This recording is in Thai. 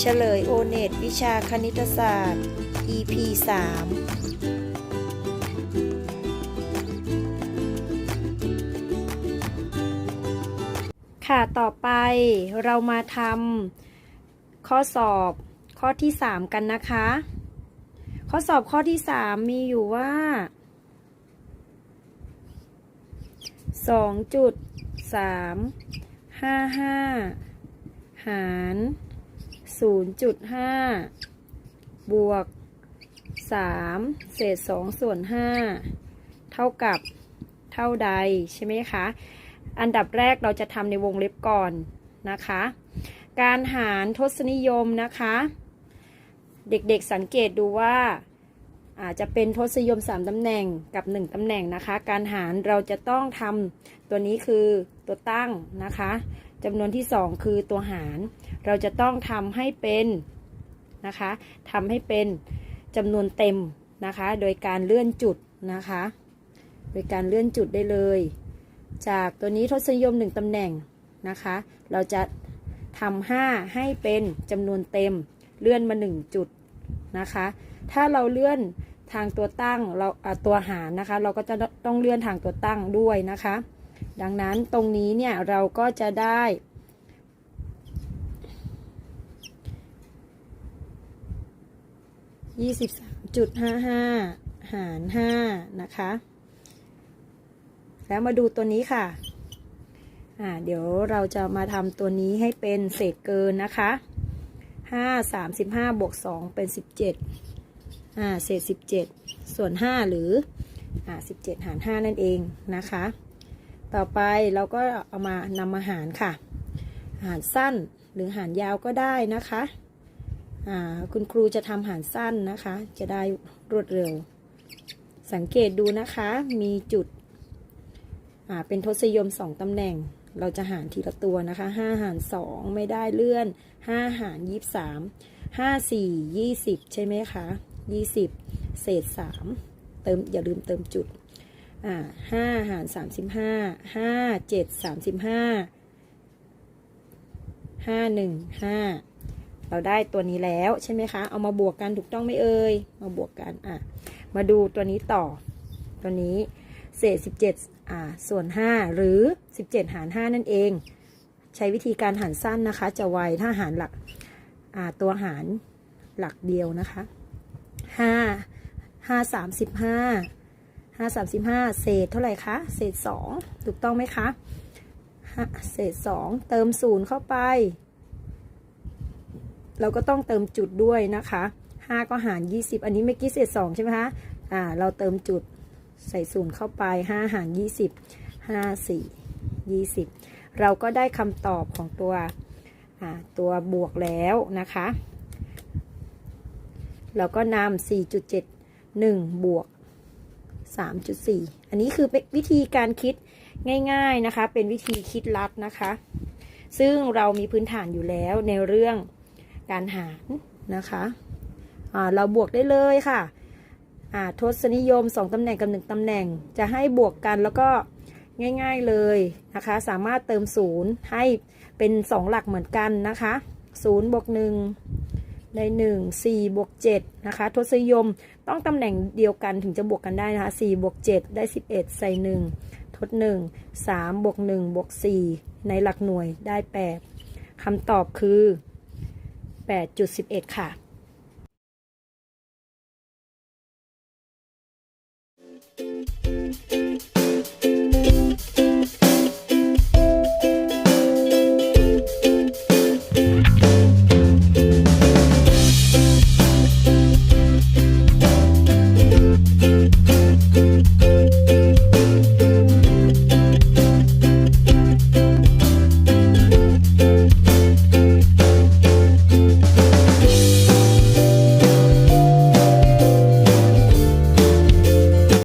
เฉลยโอเน็ตวิชาคณิตศาสตร์ EP 3ค่ะ ต่อไปเรามาทำข้อสอบข้อที่ 3 กันนะคะ ข้อสอบข้อที่ 3 มีอยู่ว่า 2.3 55 หาร 0.5 บวก 3 เศษ 2 ส่วน 5 เท่ากับเท่าใดใช่ไหมคะ อันดับแรกเราจะทำในวงเล็บก่อนนะคะ การหารทศนิยมนะคะ เด็กๆสังเกตดูว่าอาจจะเป็นทศนิยม 3 ตำแหน่งกับ 1 ตำแหน่งนะคะ การหารเราจะต้องทำตัวนี้คือตัวตั้งนะคะ จำนวนที่ 2 คือตัวหาร เราจะต้องทำให้เป็นนะคะทำให้เป็นจำนวนเต็มนะคะ โดยการเลื่อนจุดนะคะ โดยการเลื่อนจุดได้เลย จากตัวนี้ทศนิยม 1ตำแหน่งนะคะ เราจะทำ5ให้เป็นจำนวนเต็มเลื่อนมา 1 จุดนะคะ ถ้าเราเลื่อนทางตัวตั้งเราอ่าตัวหารนะคะ เราก็จะต้องเลื่อนทางตัวตั้งด้วยนะคะ ดังนั้นตรงนี้เนี่ยเราก็จะได้23.55หาร5นะคะ แล้วมาดูตัวนี้ค่ะ อ่า เดี๋ยวเราจะมาทำตัวนี้ให้เป็นเศษเกินนะคะ5 35บห้าบวก2เป็น17อ่า เศษ17ส่วน5หรือ อ่า17หาร5นั่นเองนะคะ ต่อไปเราก็เอามานำมาหารค่ะ หารสั้นหรือหารยาวก็ได้นะคะคุณครูจะทำหารสั้นนะคะ จะได้รวดเร็ว สังเกตดูนะคะ มีจุดเป็นทศนิยม2ตำแหน่ง เราจะหารทีละตัวนะคะ5หาร2ไม่ได้เลื่อน5หาร23 5 4 20ใช่ไหมคะ20เศษ3เติมอย่าลืมเติมจุด อ่า5หาร35 5 7 35 5 1 5เจ็ดสามสิบห้าห้าหนึ่งห้าเราได้ตัวนี้แล้วใช่ไหมคะ เอามาบวกกันถูกต้องไหมเอ่ย มาบวกกัน อะ มาดูตัวนี้ต่อ ตัวนี้เศษ17อ่า ส่วน5หรือ17หาร5นั่นเอง ใช้วิธีการหารสั้นนะคะ จะไว ถ้าหารหลัก อ่า ตัวหารหลักเดียวนะคะ 5 5 35 5 35เศษเท่าไหร่คะ เศษ2ถูกต้องไหมคะเศษ2เติม0เข้าไป เราก็ต้องเติมจุดด้วยนะคะ5ก็หาร 20 อันนี้เมื่อกี้เศษ2ใช่ไหมคะอ่าเราเติมจุดใส่ศูนย์เข้าไป5หาร 20 5 4 20 เราก็ได้คำตอบของตัวอ่าตัวบวกแล้วนะคะ เราก็นำ4.71 บวก 3.4 อันนี้คือวิธีการคิดง่าย ๆนะคะ เป็นวิธีคิดลัดนะคะ ซึ่งเรามีพื้นฐานอยู่แล้วในเรื่องการหารนะคะะเราบวกได้เลยค่ะทศนิยม 2 ตำแหน่งกับ 1 ตำแหน่งจะให้บวกกันแล้วก็ง่ายๆเลยนะคะ สามารถเติม 0 ให้เป็น 2 หลักเหมือนกันนะคะ0บวก1 ได้1 4บวก7นะคะทศนิยมต้องตำแหน่งเดียวกันถึงจะบวกกันได้นะคะ4บวก7ได้ 11 ใส่ 1 ทด 1 3บวก1บวก4ในหลักหน่วยได้ 8คำตอบคือ 8.11 ค่ะ